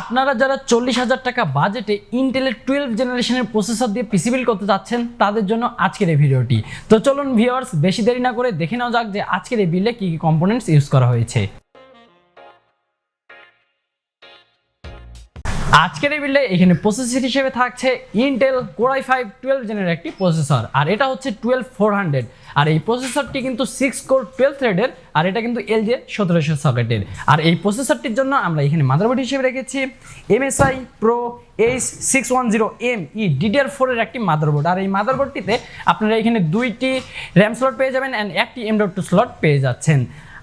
আপনারা যারা চল্লিশ হাজার টাকা বাজেটে ইন্টেলের টুয়েলভ জেনারেশনের প্রসেসর দিয়ে পিসি বিল করতে চাচ্ছেন, তাদের জন্য আজকের এই ভিডিওটি। তো চলুন ভিওয়ার্স বেশি দেরি না করে দেখে নেওয়া যাক যে আজকের এই বিলে কী কী কম্পোনেন্টস ইউজ করা হয়েছে। আজকের এই বিলে এখানে প্রসেসর হিসেবে থাকছে Intel core i five twelve জেনের একটি প্রসেসর আর এটা হচ্ছে টুয়েলভ ফোর হান্ড্রেড আর এই প্রসেসরটি কিন্তু সিক্স কোর টুয়েলভ থ্রেডের আর এটা কিন্তু এল জে সতেরোশো সকেটের। আর এই প্রসেসরটির জন্য আমরা এখানে মাদারবোর্ড হিসেবে রেখেছি MSI pro H six one zero M E DDR ফোরের একটি মাদারবোর্ড আর এই মাদারবোর্ডটিতে আপনারা এখানে দুইটি র্যাম স্লট পেয়ে যাবেন অ্যান্ড একটি এম টু স্লট পেয়ে যাচ্ছেন।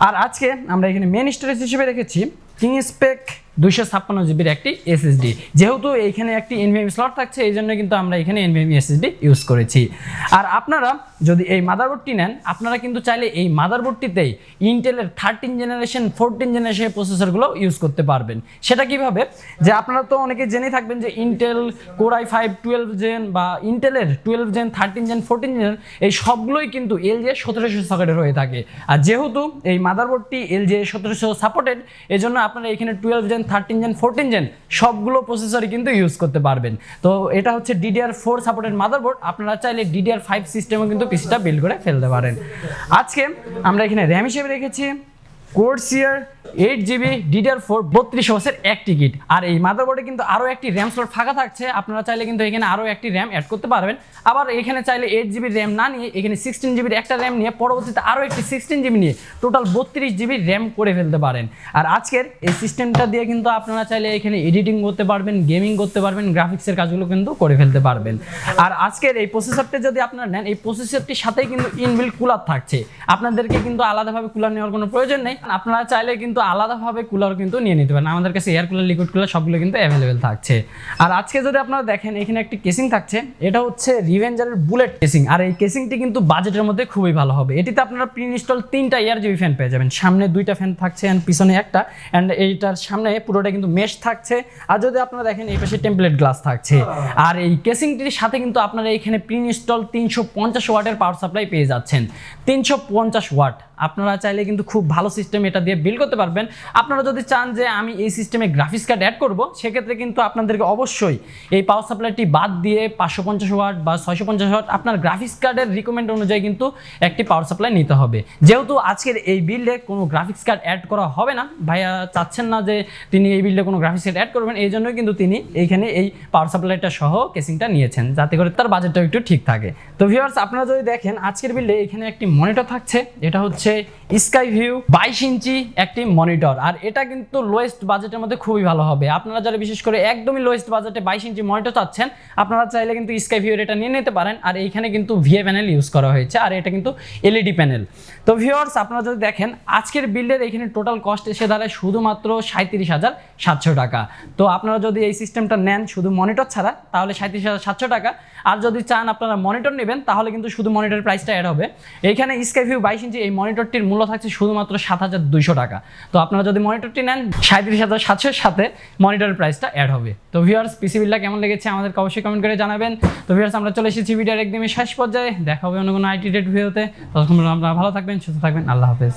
আর আজকে আমরা এখানে মেন স্টোরেজ হিসেবে রেখেছি কিং স্পেক দুইশো ছাপ্পান্ন জিবির একটি এসএসডি যেহেতু এইখানে একটি এনভিএম স্লট থাকছে, এই জন্য কিন্তু আমরা এখানে এনভিএম এসএসডি ইউজ করেছি। আর আপনারা যদি এই মাদারবোর্ডটি নেন, আপনারা কিন্তু চাইলে এই মাদারবোর্ডটিতেই ইন্টেলের থার্টিন জেনারেশন ফোরটিন জেনারেশনের প্রসেসরগুলো ইউজ করতে পারবেন। সেটা কীভাবে? যে আপনারা তো অনেকে জেনে থাকবেন যে Intel core i five twelve gen বা ইন্টেলের twelve gen thirteen gen fourteen gen এই সবগুলোই কিন্তু এল জে সতেরোশো সকেটের হয়ে থাকে। আর যেহেতু এই মাদারবোর্ডটি এল জে সতেরোশো সাপোর্টেড এই জন্য আপনারা এখানে twelve gen thirteen gen fourteen gen, সবগুলো প্রসেসরই কিন্তু ইউজ করতে পারবেন। তো এটা হচ্ছে ডিডিআর ফোর সাপোর্টেড মাদারবোর্ড আপনারা চাইলে ডিডিআর ফাইভ সিস্টেমও কিন্তু পিসিটা বিল্ড করে ফেলতে পারেন। আজকে আমরা এখানে র্যাম হিসেবে রেখেছি। Corsair eight GB DDR four বত্রিশ ওসের এক টিকিট আর এই মাদারবোর্ডে কিন্তু আরও একটি র্যাম স্লট ফাঁকা থাকছে। আপনারা চাইলে কিন্তু এখানে আরও একটি র্যাম অ্যাড করতে পারবেন। আবার এখানে চাইলে এইট জিবি র্যাম না নিয়ে এখানে সিক্সটিন জিবির একটা র্যাম নিয়ে পরবর্তীতে আরও একটি সিক্সটিন জিবি নিয়ে টোটাল বত্রিশ জিবি র্যাম করে ফেলতে পারেন। আর আজকের এই সিস্টেমটা দিয়ে কিন্তু আপনারা চাইলে এখানে এডিটিং করতে পারবেন গেমিং করতে পারবেন গ্রাফিক্সের কাজগুলো কিন্তু করে ফেলতে পারবেন। আর আজকের এই প্রসেসরটা যদি আপনারা নেন, এই প্রসেসরটির সাথেই কিন্তু ইনবিল্ট কুলার থাকছে। আপনাদেরকে কিন্তু আলাদাভাবে কুলার নেওয়ার কোনো প্রয়োজন নেই। আপনারা চাইলে কিন্তু আলাদাভাবে কুলার কিন্তু নিয়ে নিতে পারেন। আমাদের কাছে এয়ার কুলার লিকুইড কুলার সবগুলো কিন্তু অ্যাভেলেবেল থাকছে। আর আজকে যদি আপনারা দেখেন, এখানে একটি কেসিং থাকছে। এটা হচ্ছে রিভেঞ্জারের বুলেট কেসিং আর এই কেসিংটি কিন্তু বাজেটের মধ্যে খুবই ভালো হবে। এটিতে আপনারা প্রি ইনস্টল তিনটা এয়ার জিবি ফ্যান পেয়ে যাবেন। সামনে দুইটা ফ্যান থাকছে অ্যান্ড পিছনে একটা। অ্যান্ড এইটার সামনে পুরোটা কিন্তু মেশ থাকছে। আর যদি আপনারা দেখেন, এই পাশে টেম্পলেট গ্লাস থাকছে। আর এই কেসিংটির সাথে কিন্তু আপনারা এখানে প্রি ইনস্টল তিনশো পঞ্চাশ ওয়াটের পাওয়ার সাপ্লাই পেয়ে যাচ্ছেন। তিনশো পঞ্চাশ ওয়াট আপনারা চাইলে কিন্তু খুব ভালো সিস্টেম এটা দিয়ে বিল করতে পারবেন। আপনারা যদি চান যে আমি এই সিস্টেমে গ্রাফিক্স কার্ড অ্যাড করব, সেক্ষেত্রে কিন্তু আপনাদেরকে অবশ্যই এই পাওয়ার সাপ্লাইটি বাদ দিয়ে পাঁচশো পঞ্চাশ ওয়াট বা ছয়শো পঞ্চাশ ওয়াট আপনার গ্রাফিক্স কার্ডের রিকমেন্ড অনুযায়ী কিন্তু একটি পাওয়ার সাপ্লাই নিতে হবে। যেহেতু আজকের এই বিল্ডে কোনো গ্রাফিক্স কার্ড অ্যাড করা হবে না, ভাইয়া চাচ্ছেন না যে তিনি এই বিল্ডে কোনো গ্রাফিক্স কার্ড অ্যাড করবেন, এই জন্যই কিন্তু তিনি এইখানে এই পাওয়ার সাপ্লাইটা সহ কেসিংটা নিয়েছেন, যাতে করে তার বাজেটটা একটু ঠিক থাকে। তো ভিউয়ার্স আপনারা যদি দেখেন, আজকের বিল্ডে এখানে একটি মনিটর থাকছে এটা হচ্ছে স্কাই ভিউ বাইশ ইঞ্চি একটি মনিটর। আর এটা কিন্তু লোয়েস্ট বাজেটের মধ্যে খুবই ভালো হবে। আপনারা যারা বিশেষ করে একদমই লোয়েস্ট বাজেটে বাইশ ইঞ্চি মনিটর চাচ্ছেন, আপনারা চাইলে কিন্তু স্কাই ভিউর এটা নিয়ে নিতে পারেন। আর এইখানে কিন্তু ভিএ প্যানেল ইউজ করা হয়েছে, আর এটা কিন্তু এলইডি প্যানেল তো ভিউয়ার্স আপনারা যদি দেখেন, আজকের বিল্ডের এখানে টোটাল কস্ট এসে দাঁড়ায় শুধুমাত্র সাঁত্রিশ হাজার সাতশো টাকা। তো আপনারা যদি এই সিস্টেমটা নেন শুধু মনিটর ছাড়া, তাহলে সাঁত্রিশ হাজার সাতশো টাকা। আর যদি চান আপনারা মনিটর নেবেন, তাহলে কিন্তু শুধু মনিটরের প্রাইসটা অ্যাড হবে। এইখানে স্কাই ভিউ বাইশ ইঞ্চি এই মনিটরটির মূল্য থাকছে শুধুমাত্র সাত হাজার দুইশো টাকা। তো আপনারা যদি মনিটরটি নেন, সাঁত্রিশ হাজার সাতশোর সাথে মনিটরের প্রাইসটা অ্যাড হবে। তো ভিউয়ার্স পিসি বিলটা কেমন লেগেছে আমাদেরকে অবশ্যই কমেন্ট করে জানাবেন। তো ভিউয়ার্স আমরা চলে এসেছি ভিডিওর একদমই শেষ পর্যায়ে। দেখা হবে অন্য কোনো আইটি ডেট ভিডিওতে পর্যন্ত আপনারা ভালো থাকবেন, সুস্থ থাকবেন। আল্লাহ হাফেজ।